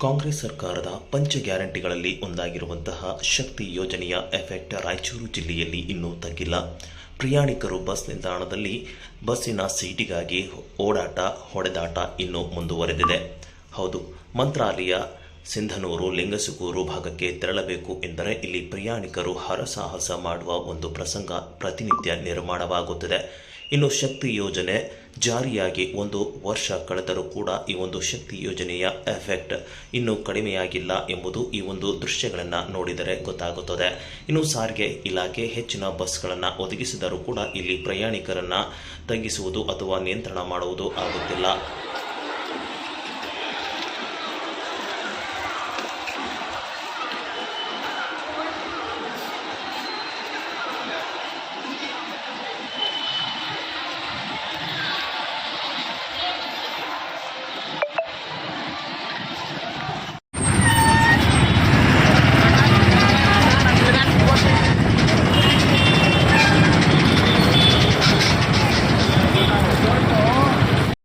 ಕಾಂಗ್ರೆಸ್ ಸರ್ಕಾರದ ಪಂಚ ಗ್ಯಾರಂಟಿಗಳಲ್ಲಿ ಒಂದಾಗಿರುವಂತಹ ಶಕ್ತಿ ಯೋಜನೆಯ ಎಫೆಕ್ಟ್ ರಾಯಚೂರು ಜಿಲ್ಲೆಯಲ್ಲಿ ಇನ್ನೂ ತಗ್ಗಿಲ್ಲ. ಪ್ರಯಾಣಿಕರು ಬಸ್ ನಿಲ್ದಾಣದಲ್ಲಿ ಬಸ್ಸಿನ ಸೀಟಿಗಾಗಿ ಓಡಾಟ, ಹೊಡೆದಾಟ ಇನ್ನೂ ಮುಂದುವರೆದಿದೆ. ಹೌದು, ಮಂತ್ರಾಲಯ ಸಿಂಧನೂರು ಲಿಂಗಸುಗೂರು ಭಾಗಕ್ಕೆ ತೆರಳಬೇಕು ಎಂದರೆ ಇಲ್ಲಿ ಪ್ರಯಾಣಿಕರು ಹರಸಾಹಸ ಮಾಡುವ ಒಂದು ಪ್ರಸಂಗ ಪ್ರತಿನಿತ್ಯ ನಿರ್ಮಾಣವಾಗುತ್ತಿದೆ. ಇನ್ನು ಶಕ್ತಿ ಯೋಜನೆ ಜಾರಿಯಾಗಿ ಒಂದು ವರ್ಷ ಕಳೆದರೂ ಕೂಡ ಈ ಒಂದು ಶಕ್ತಿ ಯೋಜನೆಯ ಎಫೆಕ್ಟ್ ಇನ್ನೂ ಕಡಿಮೆಯಾಗಿಲ್ಲ ಎಂಬುದು ಈ ಒಂದು ದೃಶ್ಯಗಳನ್ನು ನೋಡಿದರೆ ಗೊತ್ತಾಗುತ್ತದೆ. ಇನ್ನು ಸಾರಿಗೆ ಇಲಾಖೆ ಹೆಚ್ಚಿನ ಬಸ್ಗಳನ್ನು ಒದಗಿಸಿದರೂ ಕೂಡ ಇಲ್ಲಿ ಪ್ರಯಾಣಿಕರನ್ನು ತಗ್ಗಿಸುವುದು ಅಥವಾ ನಿಯಂತ್ರಣ ಮಾಡುವುದು ಆಗುತ್ತಿಲ್ಲ.